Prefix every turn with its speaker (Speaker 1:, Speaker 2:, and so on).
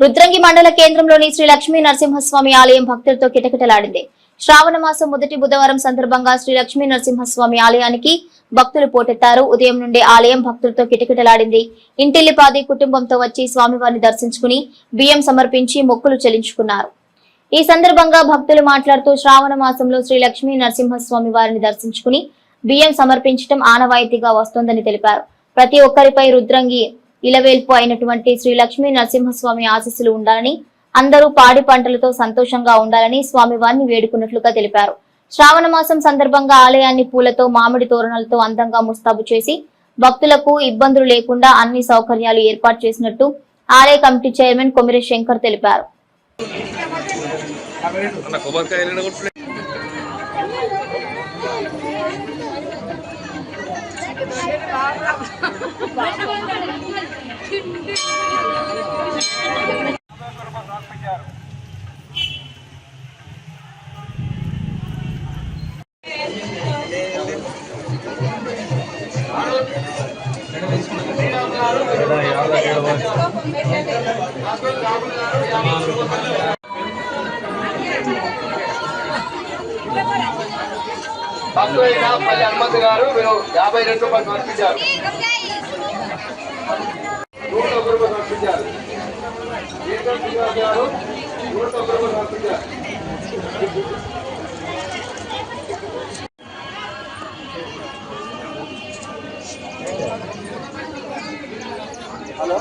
Speaker 1: రుద్రంగి మండల కేంద్రంలోని శ్రీ లక్ష్మీ నరసింహస్వామి ఆలయం భక్తులతో కిటకిటలాడింది. శ్రావణ మాసం మొదటి బుధవారం సందర్భంగా శ్రీ లక్ష్మీ నరసింహస్వామి ఆలయానికి భక్తులు పోటెత్తారు. ఉదయం నుండి ఆలయం భక్తులతో కిటకిటలాడింది. ఇంటిల్లిపాది కుటుంబంతో వచ్చి స్వామివారిని దర్శించుకుని బియ్యం సమర్పించి మొక్కులు చెల్లించుకున్నారు. ఈ సందర్భంగా భక్తులు మాట్లాడుతూ శ్రావణ మాసంలో శ్రీ లక్ష్మీ నరసింహస్వామి వారిని దర్శించుకుని బియ్యం సమర్పించడం ఆనవాయితీగా వస్తోందని తెలిపారు. ప్రతి ఒక్కరిపై రుద్రంగి ఇలవేల్పు అయినటువంటి శ్రీ లక్ష్మీ నరసింహస్వామి ఆశీస్సులు ఉండాలని అందరూ పాడి పంటలతో సంతోషంగా ఉండాలని స్వామివారిని వేడుకున్నట్లుగా తెలిపారు. శ్రావణ మాసం సందర్భంగా ఆలయాన్ని పూలతో మామిడి తోరణాలతో అందంగా ముస్తాబు చేసి భక్తులకు ఇబ్బందులు లేకుండా అన్ని సౌకర్యాలు ఏర్పాటు చేసినట్టు ఆలయ కమిటీ చైర్మన్ కొమిరి శంకర్ తెలిపారు.
Speaker 2: అన్న కొబ్బరికాయలు కొట్టులే
Speaker 3: భక్తులైన పల్లి హనుమంత్ గారు మీరు యాభై రెండు రూపాయలు సమర్పించారు నూట ఒక రూపాయలు సమర్పించారు గారు నూట ఒక రూపాయలు సమర్పించారు Hello?